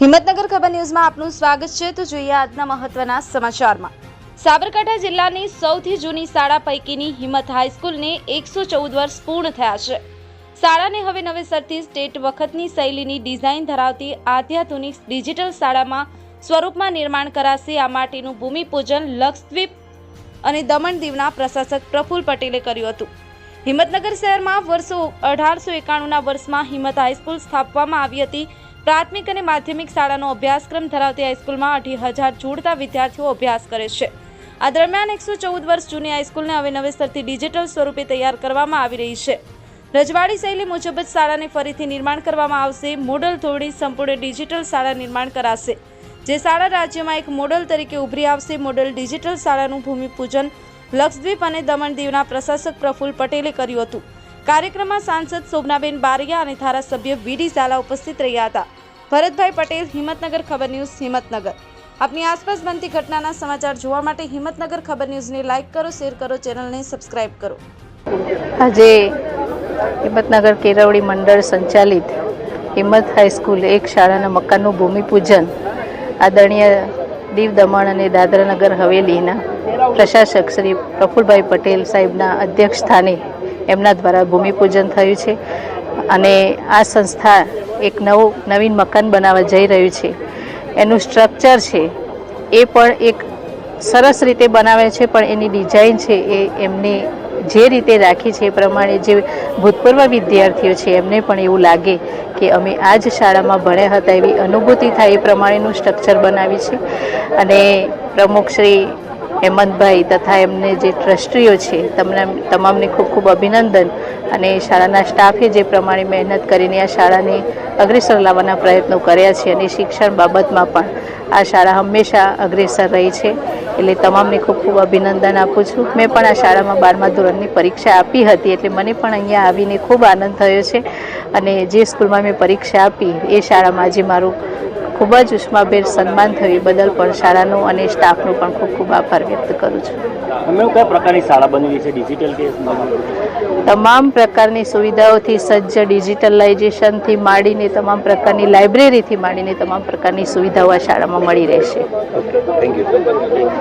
હિંમતનગર ખબર ન્યૂઝમાં આપનું સ્વાગત છે. તો જોઈએ આજના મહત્વના સમાચારમાં. સાબરકાંઠા જિલ્લાની સૌથી જૂની શાળા પૈકીની હિંમત હાઈસ્કૂલને એકસો ચૌદ વર્ષ પૂર્ણ થયા છે. શાળાને હવે નવેસરથી સ્ટેટ વખતની શૈલીની ડિઝાઇન ધરાવતી આધ્યાત્મિક ડિજિટલ શાળામાં સ્વરૂપમાં નિર્માણ કરાશે. આ માટેનું ભૂમિપૂજન લક્ષદ્વીપ અને દમણ દીવના પ્રશાસક પ્રફુલ પટેલે કર્યું હતું. હિંમતનગર શહેરમાં વર્ષો અઢારસો એકાણુંના વર્ષમાં હિંમત હાઈસ્કૂલ સ્થાપવામાં આવી હતી. પ્રાથમિક અને માધ્યમિક શાળાનો અભ્યાસક્રમ ધરાવતી હાઈસ્કૂલમાં અઢી હજાર જોડતા વિદ્યાર્થીઓ અભ્યાસ કરે છે. આ દરમિયાન એકસો ચૌદ વર્ષ જૂની હાઈસ્કૂલને હવે નવેસરથી ડિજિટલ સ્વરૂપે તૈયાર કરવામાં આવી રહી છે. રજવાડી શૈલી મુજબ જ શાળાને ફરીથી નિર્માણ કરવામાં આવશે. મોડલ ધોરણી સંપૂર્ણ ડિજિટલ શાળા નિર્માણ કરાશે. જે શાળા રાજ્યમાં એક મોડલ તરીકે ઉભરી આવશે. મોડલ ડિજિટલ શાળાનું ભૂમિપૂજન લક્ષદ્વીપ અને દમણ દીવના પ્રશાસક પ્રફુલ પટેલે કર્યું હતું. કાર્યક્રમમાં સાંસદ શોભનાબેન બારિયા અને ધારાસભ્ય વીડી ઝાલા ઉપસ્થિત રહ્યા હતા. ભરતભાઈ પટેલ, હિંમતનગર ખબર ન્યૂઝ, હિંમતનગર. આપની આસપાસ બનતી ઘટનાના સમાચાર જોવા માટે હિંમતનગર ખબર ન્યૂઝને લાઇક કરો, શેર કરો, ચેનલને સબસ્ક્રાઇબ કરો. આજે હિંમતનગર કેરવડી મંડળ સંચાલિત હિંમત હાઈસ્કૂલ એક શાળાના મકાનનું ભૂમિપૂજન આદરણીય દીવ દમણ અને દાદરાનગર હવેલીના પ્રશાસક શ્રી પ્રફુલભાઈ પટેલ સાહેબના અધ્યક્ષ સ્થાને એમના દ્વારા ભૂમિપૂજન થયું છે. અને આ સંસ્થા એક નવું, નવીન મકાન બનાવવા જઈ રહ્યું છે. એનું સ્ટ્રક્ચર છે, એ પણ એક સરસ રીતે બનાવે છે, પણ એની ડિઝાઇન છે, એ એમને જે રીતે રાખી છે, એ પ્રમાણે જે ભૂતપૂર્વ વિદ્યાર્થીઓ છે, એમને પણ એવું લાગે કે અમે આ જ શાળામાં ભણ્યા હતા, એવી અનુભૂતિ થાય એ પ્રમાણેનું સ્ટ્રક્ચર બનાવી છે. અને પ્રમુખ શ્રી હેમંતભાઈ તથા એમને જે ટ્રસ્ટીઓ છે, તમને તમામને ખૂબ ખૂબ અભિનંદન. અને શાળાના સ્ટાફે જે પ્રમાણે મહેનત કરીને આ શાળાને અગ્રેસર લાવવાના પ્રયત્નો કર્યા છે અને શિક્ષણ બાબતમાં પણ આ શાળા હંમેશા અગ્રેસર રહી છે. એટલે તમામને ખૂબ ખૂબ અભિનંદન આપું છું. મેં પણ આ શાળામાં બારમા ધોરણની પરીક્ષા આપી હતી, એટલે મને પણ અહીંયા આવીને ખૂબ આનંદ થયો છે. અને જે સ્કૂલમાં મેં પરીક્ષા આપી, એ શાળામાં આજે મારું ખૂબ જ ઉષ્માભેર સન્માન થયું બદલ પણ શાળાનો અને સ્ટાફનો પણ ખૂબ ખૂબ આભાર વ્યક્ત કરું છું. અમે કયા પ્રકારની શાળા બની છે? ડિજિટલ કે તમામ પ્રકારની સુવિધાઓથી સજ્જ ડિજિટલાઇઝેશનથી માંડીને તમામ પ્રકારની લાઇબ્રેરીથી માંડીને તમામ પ્રકારની સુવિધાઓ આ શાળામાં મળી રહેશે. Thank you